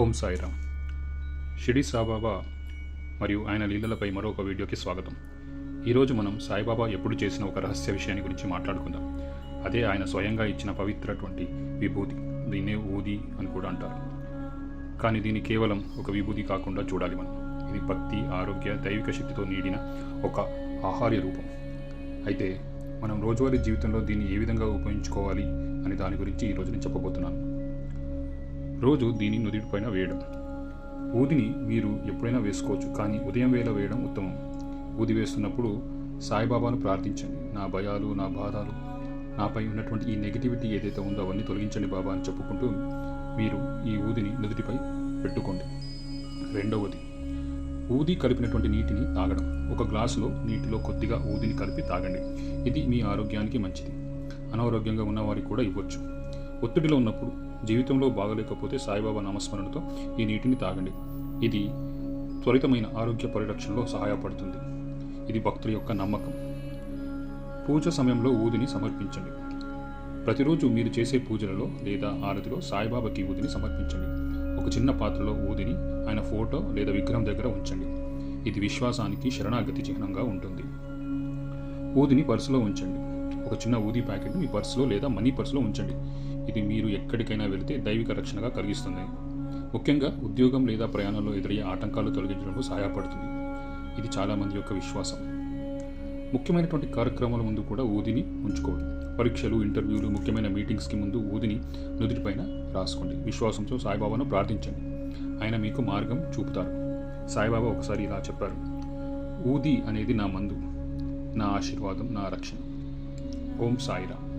ఓం సాయిరామ్. షిడి సాయిబాబా మరియు ఆయన లీలలపై మరొక వీడియోకి స్వాగతం. ఈరోజు మనం సాయిబాబా ఎప్పుడు చేసిన ఒక రహస్య విషయాన్ని గురించి మాట్లాడుకుందాం. అదే ఆయన స్వయంగా ఇచ్చిన పవిత్రటువంటి విభూతి దీన్నే ఊది అని కూడా అంటారు. కానీ దీన్ని కేవలం ఒక విభూతి కాకుండా చూడాలి మనం. ఇది భక్తి ఆరోగ్య దైవిక శక్తితో నీడిన ఒక ఆహార్య రూపం. అయితే మనం రోజువారీ జీవితంలో దీన్ని ఏ విధంగా ఉపయోగించుకోవాలి అని దాని గురించి ఈరోజు నేను చెప్పబోతున్నాను. రోజు దీని నుదుటిపైన వేయడం. ఊదిని మీరు ఎప్పుడైనా వేసుకోవచ్చు కానీ ఉదయం వేళ వేయడం ఉత్తమం. ఊది వేస్తున్నప్పుడు సాయిబాబాను ప్రార్థించండి. నా భయాలు నా బాధలు నాపై ఉన్నటువంటి ఈ నెగిటివిటీ ఏదైతే ఉందో అవన్నీ తొలగించండి బాబా అని చెప్పుకుంటూ మీరు ఈ ఊదిని నుదుటిపై పెట్టుకోండి. రెండవది ఊది కలిపినటువంటి నీటిని తాగడం. ఒక గ్లాసులో నీటిలో కొద్దిగా ఊదిని కలిపి తాగండి. ఇది మీ ఆరోగ్యానికి మంచిది. అనారోగ్యంగా ఉన్నవారికి కూడా ఇవ్వచ్చు. ఒత్తిడిలో ఉన్నప్పుడు జీవితంలో బాగలేకపోతే సాయిబాబా నామస్మరణతో ఈ నీటిని తాగండి. ఇది త్వరితమైన ఆరోగ్య పరిరక్షణలో సహాయపడుతుంది. ఇది భక్తుల యొక్క నమ్మకం. పూజ సమయంలో ఊదిని సమర్పించండి. ప్రతిరోజు మీరు చేసే పూజలలో లేదా ఆరతిలో సాయిబాబాకి ఊదిని సమర్పించండి. ఒక చిన్న పాత్రలో ఊదిని ఆయన ఫోటో లేదా విగ్రహం దగ్గర ఉంచండి. ఇది విశ్వాసానికి శరణాగతి చిహ్నంగా ఉంటుంది. ఊదిని పర్సులో ఉంచండి. ఒక చిన్న ఊది ప్యాకెట్ మీ పర్సులో లేదా మనీ పర్సులో ఉంచండి. ఇది మీరు ఎక్కడికైనా వెళితే దైవిక రక్షణగా కలిగిస్తుంది. ముఖ్యంగా ఉద్యోగం లేదా ప్రయాణంలో ఎదురయ్యే ఆటంకాలు తొలగించడంలో సహాయపడుతుంది. ఇది చాలామంది యొక్క విశ్వాసం. ముఖ్యమైనటువంటి కార్యక్రమాల ముందు కూడా ఊదిని ఉంచుకోండి పరీక్షలు ఇంటర్వ్యూలు ముఖ్యమైన మీటింగ్స్కి ముందు ఊదిని నుదుటిపైన రాసుకోండి. విశ్వాసంతో సాయిబాబాను ప్రార్థించండి. ఆయన మీకు మార్గం చూపుతారు. సాయిబాబా ఒకసారి ఇలా చెప్పారు. ఊది అనేది నా మందు నా ఆశీర్వాదం నా రక్షణ. ఓం సాయిరా